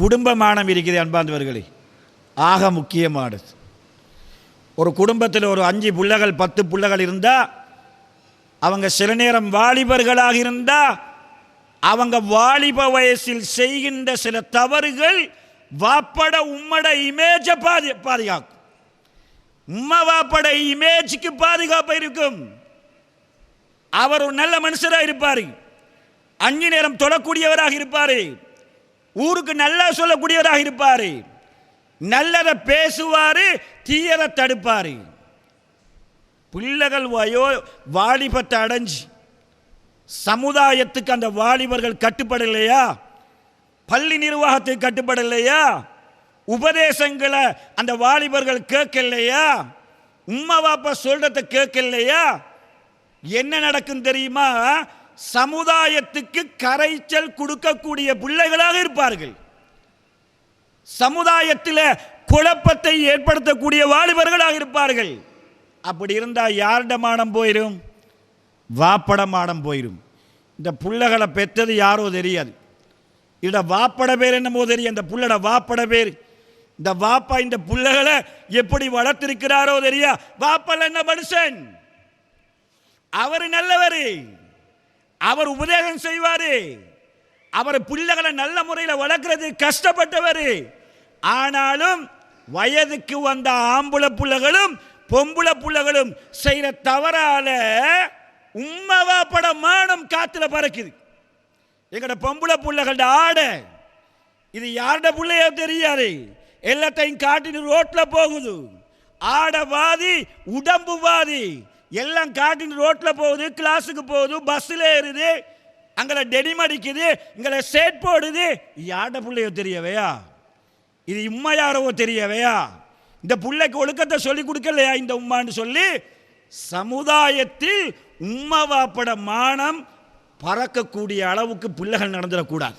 குடும்பமானம் இருக்குது அன்பாந்தவர்களே ஆக முக்கியமானது. ஒரு குடும்பத்தில் ஒரு அஞ்சு பிள்ளைகள் பத்து பிள்ளைகள் இருந்தால் அவங்க சில நேரம் வாலிபர்களாக இருந்தால் அவங்க வாலிப வயசில் செய்கின்ற சில தவறுகள் வாப்பட உம்மட இமேஜை பாதி பாதுகாக்கும். உம்மா வாப்பட இமேஜுக்கு பாதுகாப்பு இருக்கும். அவர் ஒரு நல்ல மனுஷராக இருப்பார். அஞ்சு நேரம் தொடக்கூடியவராக இருப்பார். ஊருக்கு நல்லா சொல்லக்கூடியவராக இருப்பார். நல்லதை பேசுவார் தீயதை தடுப்பார். பிள்ளைகள் வயோ வாலிபத்தை அடைஞ்சு சமுதாயத்துக்கு அந்த வாலிபர்கள் கட்டுப்படலையா? பள்ளி நிர்வாகத்துக்கு கட்டுப்படலையா? உபதேசங்களை அந்த வாலிபர்கள் கேட்கலையா? உம்மா பாப்பா சொல்றத கேட்கலையா? என்ன நடக்கும் தெரியுமா? சமுதாயத்துக்கு கரைச்சல் கொடுக்கக்கூடிய பிள்ளைகளாக இருப்பார்கள். சமுதாயத்தில் குழப்பத்தை ஏற்படுத்தக்கூடிய வாலிபர்களாக இருப்பார்கள். அப்படி இருந்தால் யாருட மானம் போயிடும் வாப்பட மானம் போயிடும் இந்த புள்ளைகளை பெற்றது யாரோ தெரியாது. இட வாப்பட பேர் என்னமோ தெரியும். இந்த புள்ளட வாப்பட பேர். இந்த வாப்பா இந்த புள்ளைகளை எப்படி வளர்த்திருக்கிறாரோ தெரியா? வாப்பல் என்ன மனுஷன்? அவர் நல்லவர். அவர் உபதேசம் செய்வார். அவர் பிள்ளைகளை நல்ல முறையில் வளர்க்குறது கஷ்டப்பட்டவர். ஆனாலும் வயதுக்கு வந்த ஆம்புல பிள்ளைகளும் பொம்புல பிள்ளைகளும் செய்கிற தவறால உம்மவா பட மானம் காத்துல பறக்குது. எங்கட பொம்புல பிள்ளைகள்ட ஆடை இது யாரோட பிள்ளையோ தெரியாது. எல்லாத்தையும் காட்டின்னு ரோட்டில் போகுது. ஆட வாதி உடம்பு வாதி எல்லாம் காட்டின் ரோட்டில் போகுது கிளாஸுக்கு போகுது பஸ்ஸில் ஏறுது அங்கே டெனிம் அடிக்குது இங்கே சேட் போடுது யாட்ட பிள்ளையோ தெரியவையா? இது உம்மா யாரவோ தெரியவையா? இந்த பிள்ளைக்கு ஒழுக்கத்தை சொல்லி கொடுக்கலையா இந்த உம்மான்னு சொல்லி சமுதாயத்தில் உம்மா வாப்பட மானம் பறக்கக்கூடிய அளவுக்கு பிள்ளைகள் நடந்துடக்கூடாது.